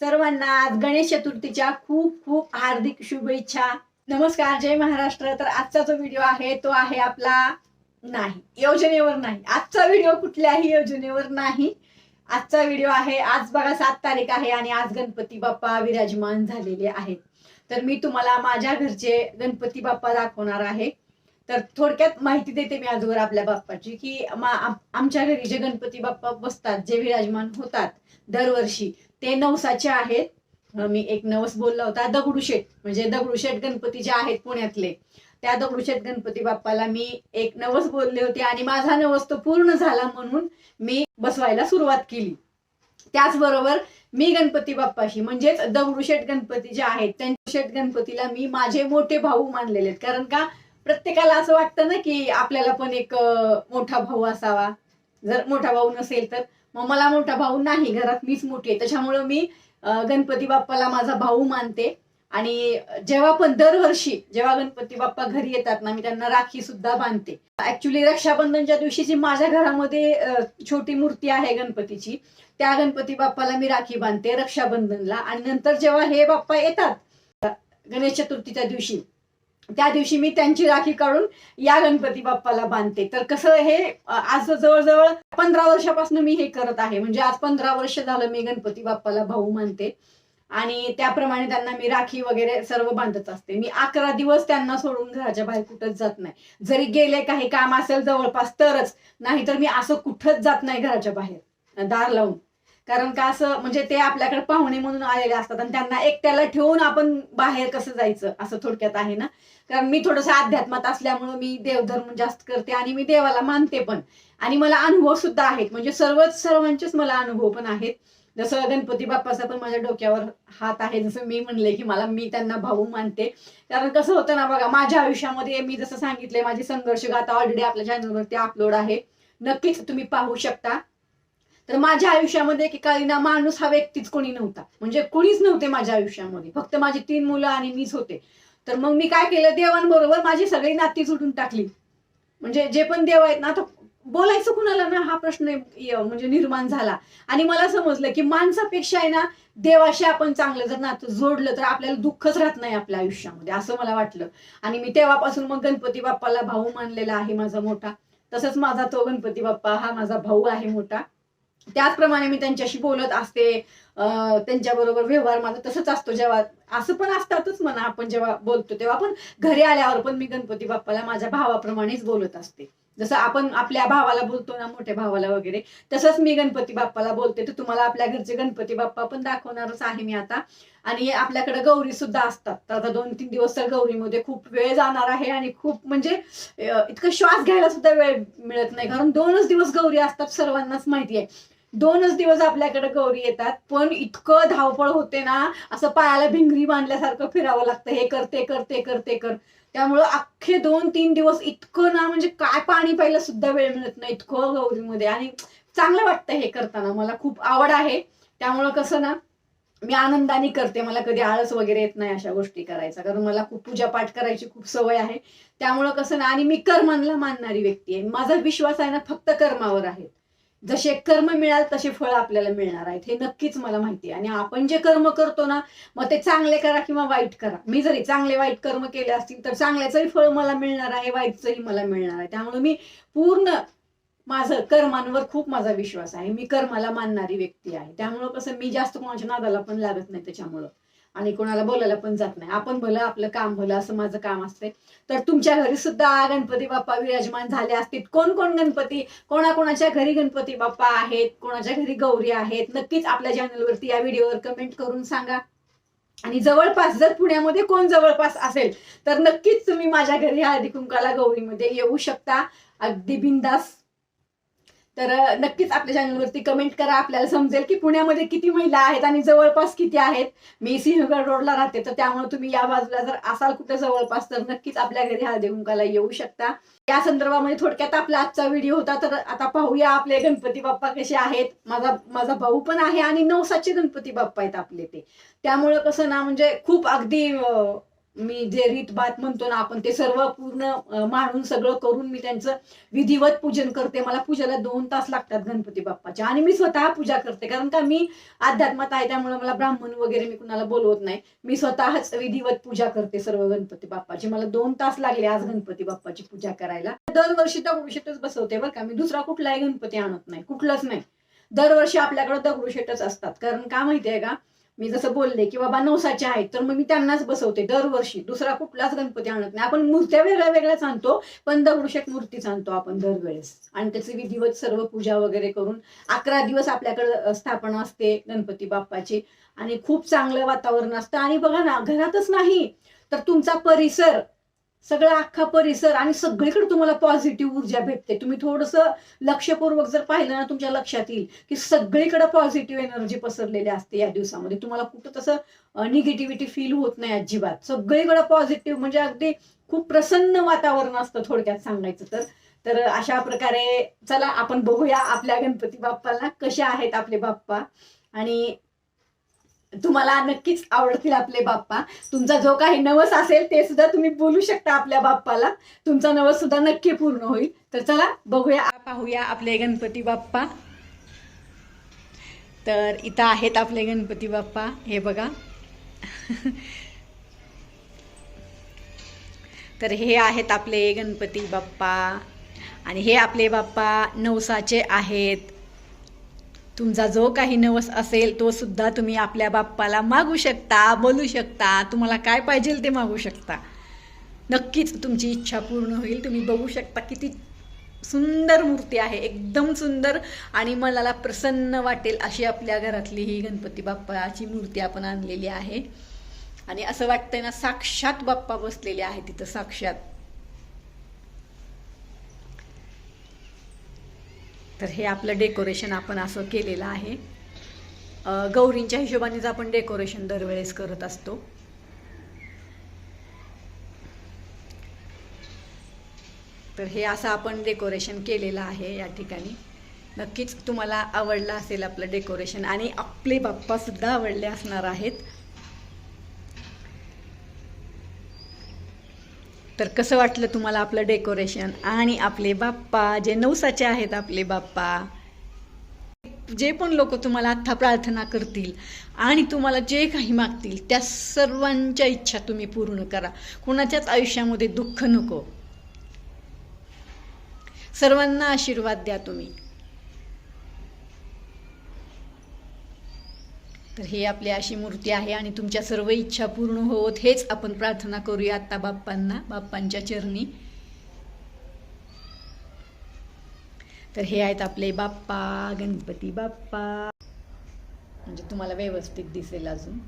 सर्वांना आज गणेश चतुर्थीच्या खूप खूप हार्दिक शुभेच्छा. नमस्कार जय महाराष्ट्र. तर आजचा जो व्हिडिओ आहे तो आहे आपला नाही योजनेवर नाही. आजचा व्हिडिओ कुठल्याही योजनेवर नाही. आजचा व्हिडिओ आहे आज बघा सात तारीख आहे आणि आज गणपती बाप्पा विराजमान झालेले आहेत. तर मी तुम्हाला माझ्या घरचे गणपती बाप्पा दाखवणार आहे. तर थोडक्यात माहिती देते मी आजवर आपल्या बाप्पाची की आमच्या घरी जे गणपती बाप्पा बसतात जे विराजमान होतात दरवर्षी ते नवसाचे आहेत. मी एक नवस बोलला होता दगडूशेठ. म्हणजे दगडूशेठ गणपती जे आहेत पुण्यातले. त्या दगडूशेठ गणपती बाप्पाला मी एक नवस बोलले होते आणि माझा नवस तो पूर्ण झाला म्हणून मी बसवायला सुरुवात केली. त्याचबरोबर मी गणपती बाप्पाशी म्हणजेच दगडूशेठ गणपती जे आहेत त्यांच्या शेठ गणपतीला मी माझे मोठे भाऊ मानलेले आहेत. कारण का प्रत्येकाला असं वाटतं ना की आपल्याला पण एक मोठा भाऊ असावा. जर मोठा भाऊ नसेल तर. मग मला मोठा भाऊ नाही घरात मीच मोठी आहे. त्याच्यामुळं मी गणपती बाप्पाला माझा भाऊ मानते. आणि जेव्हा पण दरवर्षी जेव्हा गणपती बाप्पा घरी येतात ना मी त्यांना राखी सुद्धा बांधते. ऍक्च्युली रक्षाबंधनच्या दिवशी जी माझ्या घरामध्ये छोटी मूर्ती आहे गणपतीची त्या गणपती बाप्पाला मी राखी बांधते रक्षाबंधनला. आणि नंतर जेव्हा हे बाप्पा येतात गणेश चतुर्थीच्या दिवशी त्या दिवशी मी त्यांची राखी काढून या गणपती बाप्पाला बांधते. तर कसं हे आज जवळजवळ पंधरा वर्षापासून मी हे करत आहे. म्हणजे आज पंधरा वर्ष झालं मी गणपती बाप्पाला भाऊ मानते. आणि त्याप्रमाणे त्यांना मी राखी वगैरे सर्व बांधत असते. मी अकरा दिवस त्यांना सोडून घराच्या बाहेर कुठंच जात नाही. जरी गेले काही काम असेल जवळपास तरच. नाहीतर मी असं कुठंच जात नाही घराच्या बाहेर. दार लावून. कारण का असं म्हणजे ते आपल्याकडे पाहुणे म्हणून आलेले असतात आणि त्यांना एकट्याला ठेवून आपण बाहेर कसं जायचं असं थोडक्यात आहे ना? कारण मी थोडंसं अध्यात्मात असल्यामुळं मी देवधर्म जास्त करते आणि मी देवाला मानते पण. आणि मला अनुभव सुद्धा आहेत. म्हणजे सर्वच सर्वांचेच मला अनुभव पण आहेत. जसं गणपती बाप्पाचा पण माझ्या डोक्यावर हात आहे. जसं मी म्हणले की मला मी त्यांना भाऊ मानते. कारण कसं होतं ना बघा माझ्या आयुष्यामध्ये मी जसं सांगितलंय माझी संघर्ष गाथा ऑलरेडी आपल्या चॅनलवरती अपलोड आहे. नक्कीच तुम्ही पाहू शकता. तर माझ्या आयुष्यामध्ये एकेकाळीना माणूस हा व्यक्तीच कोणी नव्हता. म्हणजे कोणीच नव्हते माझ्या आयुष्यामध्ये. फक्त माझी तीन मुलं आणि मीच होते. तर मग मी काय केलं? देवांबरोबर माझी सगळी नाती सुटून टाकली. म्हणजे जे पण देव आहेत ना आता बोलायचं कुणाला ना? हा प्रश्न म्हणजे निर्माण झाला. आणि मला समजलं की माणसापेक्षा आहे ना देवाशी आपण चांगलं जर नातं जोडलं तर आपल्याला दुःखच राहत नाही आपल्या आयुष्यामध्ये असं मला वाटलं. आणि मी तेव्हापासून मग गणपती बाप्पाला भाऊ मानलेला आहे माझा मोठा. तसंच माझा तो गणपती बाप्पा हा माझा भाऊ आहे मोठा. त्याचप्रमाणे मी त्यांच्याशी बोलत असते त्यांच्याबरोबर व्यवहार माझा तसंच असतो जेव्हा असं पण असतातच म्हणा आपण जेव्हा बोलतो तेव्हा. पण घरी आल्यावर पण मी गणपती बाप्पाला माझ्या भावाप्रमाणेच बोलत असते. जसं आपण आपल्या भावाला बोलतो ना मोठ्या भावाला वगैरे तसंच मी गणपती बाप्पाला बोलते. तर तुम्हाला आपल्या घरचे गणपती बाप्पा पण दाखवणारच आहे मी आता. आणि आपल्याकडे गौरी सुद्धा असतात. तर आता दोन तीन दिवस तर गौरीमध्ये खूप वेळ जाणार आहे आणि खूप म्हणजे इतकं श्वास घ्यायला सुद्धा वेळ मिळत नाही. कारण दोनच दिवस गौरी असतात सर्वांनाच माहिती आहे. दोनच दिवस आपल्याकडे गौरी येतात. पण इतकं धावपळ होते ना असं पायाला भिंगरी बांधल्यासारखं फिरावं लागतं. हे कर ते कर ते कर ते कर. त्यामुळं अख्खे दोन तीन दिवस इतकं ना म्हणजे काय पाणी प्यायला सुद्धा वेळ मिळत नाही इतकं गौरीमध्ये. आणि चांगलं वाटतं हे करताना. मला खूप आवड आहे. त्यामुळं कसं ना मी आनंदाने करते. मला कधी आळस वगैरे येत नाही अशा गोष्टी करायचा. कारण मला खूप पूजापाठ करायची खूप सवय आहे. त्यामुळं कसं ना आणि मी कर्मांना मानणारी व्यक्ती आहे. माझा विश्वास आहे ना फक्त कर्मावर आहे. जसे कर्म मिळाल तसे फळ आपल्याला मिळणार आहेत. हे नक्कीच मला माहिती आहे. आणि आपण जे कर्म करतो ना मग ते चांगले करा किंवा वाईट करा. मी जरी चांगले वाईट कर्म केले असतील तर चांगल्याचंही फळ मला मिळणार आहे वाईटचंही मला मिळणार आहे. त्यामुळे मी पूर्ण माझं कर्मांवर खूप माझा विश्वास आहे. मी कर्माला मानणारी व्यक्ती आहे. त्यामुळं कसं मी जास्त कोणाच्या नादाला पण लागत नाही त्याच्यामुळं. आणि कोणाला बोलायला पण जात नाही. आपण भलं आपलं काम भलं असं माझं काम असते तर तुमच्या घरी सुद्धा गणपती बाप्पा विराजमान झाले असतील. कोण कोण गणपती? कोणाकोणाच्या घरी गणपती बाप्पा आहेत? कोणाच्या घरी गौरी आहेत? नक्कीच आपल्या चॅनलवरती या व्हिडिओवर कमेंट करून सांगा. आणि जवळपास जर पुण्यामध्ये कोण जवळपास असेल तर नक्कीच तुम्ही माझ्या घरी हळदी कुंकाला गौरीमध्ये येऊ शकता. अगदी बिंदास तर नक्कीच आपल्या चॅनलवरती कमेंट करा. आपल्याला समजेल की पुण्यामध्ये किती महिला आहेत आणि जवळपास किती आहेत. मी सिंहगड रोडला राहते तर त्यामुळे तुम्ही या बाजूला जर असाल कुठे जवळपास तर नक्कीच आपल्या घरी हळदी कुंकाला येऊ शकता. या संदर्भामध्ये थोडक्यात आपला आजचा व्हिडिओ होता तर आता पाहूया आपले गणपती बाप्पा कसे आहेत. माझा माझा भाऊ पण आहे आणि नवसाचे गणपती बाप्पा आहेत आपले ते. त्यामुळं कसं ना म्हणजे खूप अगदी मी जे रीतभात म्हणतो ना आपण ते सर्व पूर्ण मानून मांडून सगळं करून मी त्यांचं विधिवत पूजन करते. मला पूजेला दोन तास लागतात गणपती बाप्पाच्या आणि मी स्वतः पूजा करते. कारण का मी अध्यात्मात आहे त्यामुळे मला ब्राह्मण वगैरे मी कुणाला बोलवत नाही. मी स्वतःच विधिवत पूजा करते सर्व गणपती बाप्पाची. मला दोन तास लागले आज गणपती बाप्पाची पूजा करायला. दरवर्षी दगडूशेठच बसवते बरं का. मी दुसरा कुठलाही गणपती आणत नाही. कुठलाच नाही. दरवर्षी आपल्याकडे दगडूशेठच असतात. कारण का माहितीये का मी जसं बोलले की बाबा नवसाचे आहेत तर मग मी त्यांनाच बसवते दरवर्षी. दुसरा कुठलाच गणपती आणत नाही. आपण मूर्त्या वेगळ्या वेगळ्याच आणतो पण दगडूशेठ मूर्तीच आणतो आपण दरवेळेस. आणि त्याची विधिवत सर्व पूजा वगैरे करून अकरा दिवस आपल्याकडे स्थापना असते गणपती बाप्पाची. आणि खूप चांगलं वातावरण असतं. आणि बघा ना घरातच नाही तर तुमचा परिसर सगळा अख्खा परिसर आणि सगळीकडे तुम्हाला पॉझिटिव्ह ऊर्जा भेटते. तुम्ही थोडंसं लक्षपूर्वक जर पाहिलं ना तुमच्या लक्षात येईल की सगळीकडे पॉझिटिव्ह एनर्जी पसरलेली असते या दिवसामध्ये. तुम्हाला कुठं तसं निगेटिव्हिटी फील होत नाही अजिबात. सगळीकडे पॉझिटिव्ह म्हणजे अगदी खूप प्रसन्न वातावरण असतं थोडक्यात सांगायचं तर. तर अशा प्रकारे चला आपण बघूया आपल्या गणपती बाप्पाला कशा आहेत आपले बाप्पा. आणि तुम्हाला नक्कीच आवडतील आपले बाप्पा. तुमचा जो काही नवस असेल ते सुद्धा तुम्ही बोलू शकता आपल्या बाप्पाला. तुमचा नवस सुद्धा नक्की पूर्ण होईल. तर चला बघूया पाहूया आपले गणपती बाप्पा. तर इथं आहेत आपले गणपती बाप्पा. हे बघा. तर हे आहेत आपले गणपती बाप्पा. आणि हे आपले बाप्पा नवसाचे आहेत. तुमचा जो काही नवस असेल तो सुद्धा तुम्ही आपल्या बाप्पाला मागू शकता बोलू शकता. तुम्हाला काय पाहिजे ते मागू शकता. नक्कीच तुमची इच्छा पूर्ण होईल. तुम्ही बघू शकता किती सुंदर मूर्ती आहे. एकदम सुंदर आणि मनाला प्रसन्न वाटेल अशी आपल्या घरातली ही गणपती बाप्पाची मूर्ती आपण आणलेली आहे. आणि असं वाटतंय ना साक्षात बाप्पा बसलेले आहे तिथं साक्षात. तर हे आपलं डेकोरेशन आपण असं केलेलं आहे. गौरींच्या हिशोबानेच आपण डेकोरेशन दरवेळेस करत असतो. तर हे असं आपण डेकोरेशन केलेलं आहे या ठिकाणी. नक्कीच तुम्हाला आवडलं असेल आपलं डेकोरेशन आणि आपले बाप्पा सुद्धा आवडले असणार आहेत. तर कसं वाटलं तुम्हाला आपलं डेकोरेशन आणि आपले बाप्पा? जे नवसाचे आहेत आपले बाप्पा. जे पण लोक तुम्हाला आत्ता प्रार्थना करतील आणि तुम्हाला जे काही मागतील त्या सर्वांच्या इच्छा तुम्ही पूर्ण करा. कुणाच्याच आयुष्यामध्ये दुःख नको. सर्वांना आशीर्वाद द्या तुम्ही. तर ही आपली अशी मूर्ती आहे आणि तुमच्या सर्व इच्छा पूर्ण होत हेच आपण प्रार्थना करूया आत्ता बाप्पांना बाप्पांच्या चरणी. तर हे आहेत आपले बाप्पा गणपती बाप्पा. म्हणजे तुम्हाला व्यवस्थित दिसेल अजून.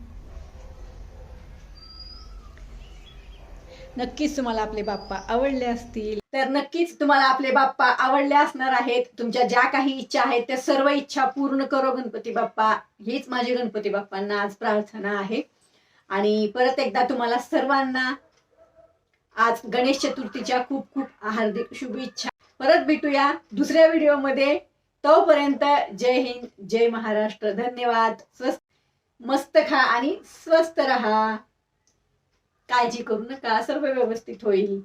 नक्कीच तुम्हाला आपले बाप्पा आवडले असतील. तर नक्कीच तुम्हाला आपले बाप्पा आवडले असणार आहेत. तुमच्या ज्या काही इच्छा आहेत त्या सर्व इच्छा पूर्ण करो गणपती बाप्पा. हीच माझी गणपती बाप्पांना आज प्रार्थना आहे. आणि परत एकदा तुम्हाला सर्वांना आज गणेश चतुर्थीच्या खूप खूप हार्दिक शुभेच्छा. परत भेटूया दुसऱ्या व्हिडिओमध्ये. तोपर्यंत जय हिंद जय महाराष्ट्र. धन्यवाद. स्वस्त मस्त खा आणि स्वस्त रहा. काळजी करू नका. सर्व व्यवस्थित होईल.